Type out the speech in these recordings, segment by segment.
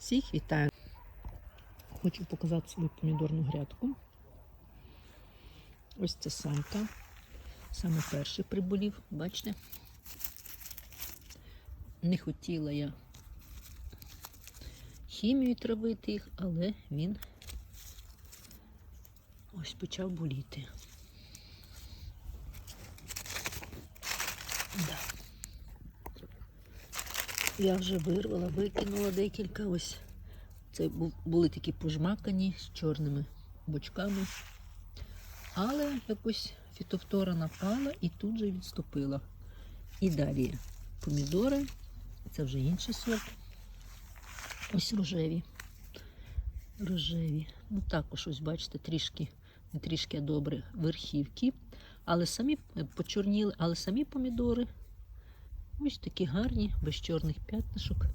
Всіх вітаю. Хочу показати свою помідорну грядку. Ось це Санта. Саме перший приболів, бачите? Не хотіла я хімію травити їх, але він ось почав боліти. Да. Я вже вирвала, викинула декілька ось. Це були такі пожмакані з чорними бочками. Але якось фітофтора напала і тут же відступила. І далі помідори. Це вже інший сорт. Ось рожеві. Рожеві. Ну також, ось бачите, трішки, не трішки, а добре, верхівки. Але самі е, почорніли, але самі помідори ось такі гарні, без чорних п'ятнишок.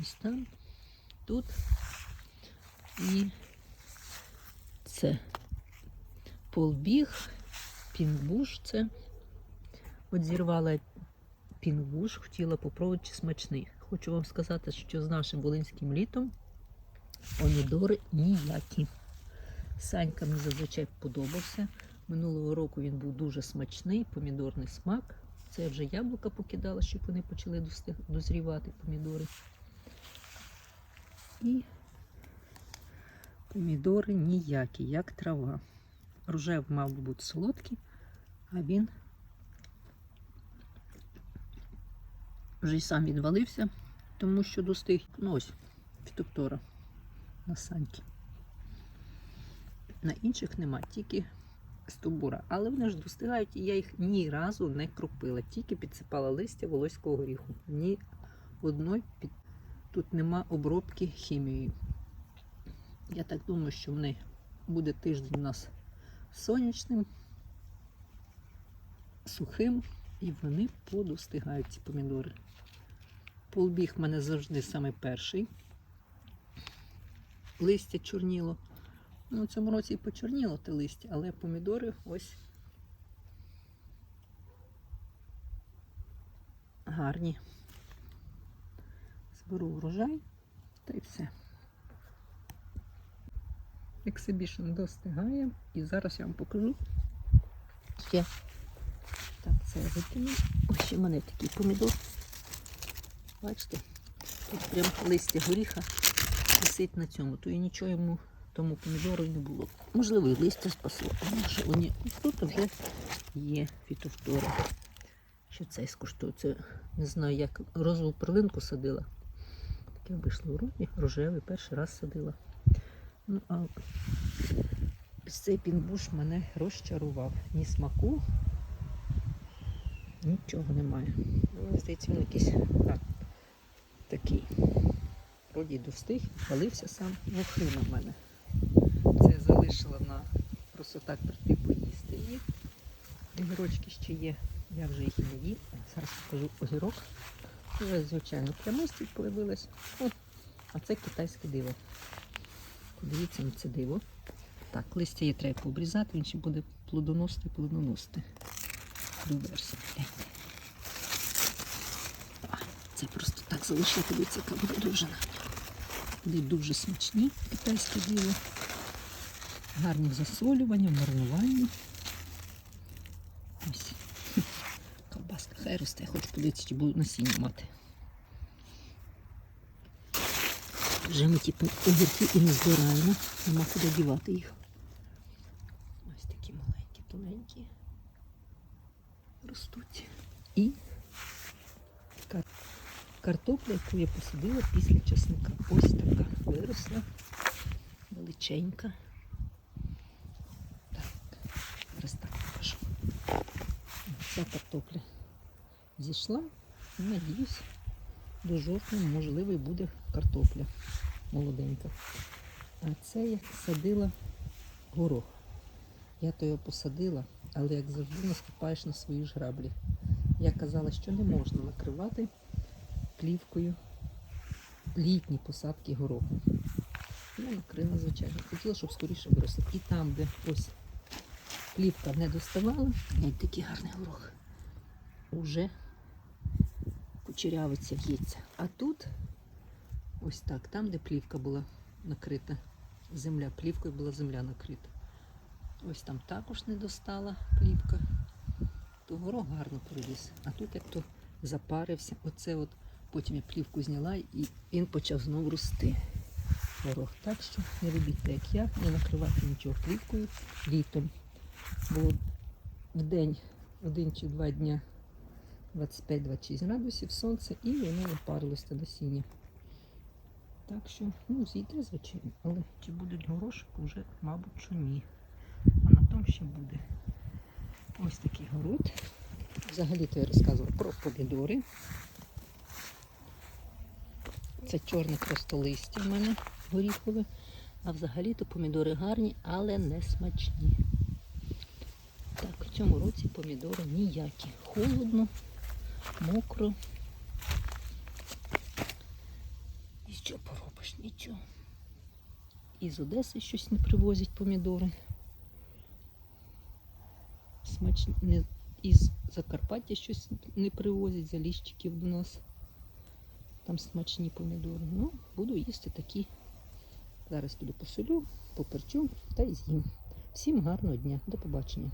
Ось там, тут. І це полбіг, пінгбуш це. От зірвала пінгбуш, хотіла попробувати, чи смачний. Хочу вам сказати, що з нашим волинським літом помідори ніякі. Санька мені зазвичай подобався. Минулого року він був дуже смачний, помідорний смак. Це вже яблука покидала, щоб вони почали дозрівати помідори. І помідори ніякі, як трава. Рожев мав би бути солодкий, а він вже й сам відвалився, тому що достиг. Ну ось, фітоптора на саньки. На інших нема, тільки стовбура. Але вони ж достигають, і я їх ні разу не кропила, тільки підсипала листя волоського горіху. Ні одної під... тут нема обробки хімією. Я так думаю, що вони буде тиждень у нас сонячним, сухим, і вони подостигають ці помідори. Полбіг в мене завжди саме перший. Листя чорніло. Ну, у цьому році і почорніло те листя, але помідори ось гарні. Зберу врожай та й все. Ексибішн достигає. І зараз я вам покажу. Ще. Так, це я викину. Ось ще в мене такий помідор. Бачите? Тут прям листя горіха висить на цьому, то і нічого йому тому помідору не було. Можливо, і листя спасло. А може вони тут вже є фітофтора. Що цей скуштую? Це не знаю, як розову перлинку садила. Таке вийшло вроді, рожевий, перший раз садила. Ну, а ось цей пінбуш мене розчарував. Ні смаку, нічого немає. Мені здається, він якийсь а, такий. Вроді достиг, палився сам. Вохрина в мене. Це залишила на просто так прийти поїсти. І огірочки ще є. Я вже їх не їм. Зараз покажу огірок. Вже, звичайно, прямості появилась. О, а це китайське диво. Подивіться на це диво. Так, листя її треба пообрізати, він ще буде плодоносити, плодоносити. Доверся. Це просто так залишити, дивіться, яка буде. Вони дуже смачні, китайське диво. Гарні в маринуванні. Ось. Ковбаска хай росте, я хочу подивитися, чи буду насіння мати. Вже ми ті огірки і не збираємо, нема куди дівати їх. Ось такі маленькі, тоненькі ростуть. І кар- картопля, яку я посадила після чесника. Ось така виросла, величенька. Так, зараз так покажу. Ця картопля зійшла. І, Надіюсь, до жовтня можливо буде картопля молоденька. А це я садила горох. Я то його посадила, але як завжди наступаєш на свої ж граблі. Я казала, що не можна накривати плівкою літні посадки гороху. Я накрила, звичайно. Хотіла, щоб скоріше виросли. І там, де ось плівка не доставала, глянь, такий гарний горох, уже кучерявиться в'ється. А тут Ось так, там, де плівка була накрита. Земля, плівкою була земля накрита. Ось там також не достала плівка. То горох гарно проріс. А тут як то запарився. Оце от потім я плівку зняла і він почав знову рости. Горох. Так що не робіть так, як я, не накривати нічого плівкою літом. Бо в день один чи два дня 25-26 градусів сонце і воно опарилось те насіння. Так що, ну, зійде, звичайно, але чи будуть горошок, вже, мабуть, що ні. А на тому ще буде. Ось такий город. Взагалі-то я розказувала про помідори. Це чорне просто листя в мене горіхове. А взагалі-то помідори гарні, але не смачні. Так, в цьому році помідори ніякі. Холодно, мокро. І що поробиш? Нічого. Із Одеси щось не привозять помідори. Смачні. Із Закарпаття щось не привозять, заліщиків до нас. Там смачні помідори. Ну, буду їсти такі. Зараз піду посолю, поперчу та й з'їм. Всім гарного дня. До побачення.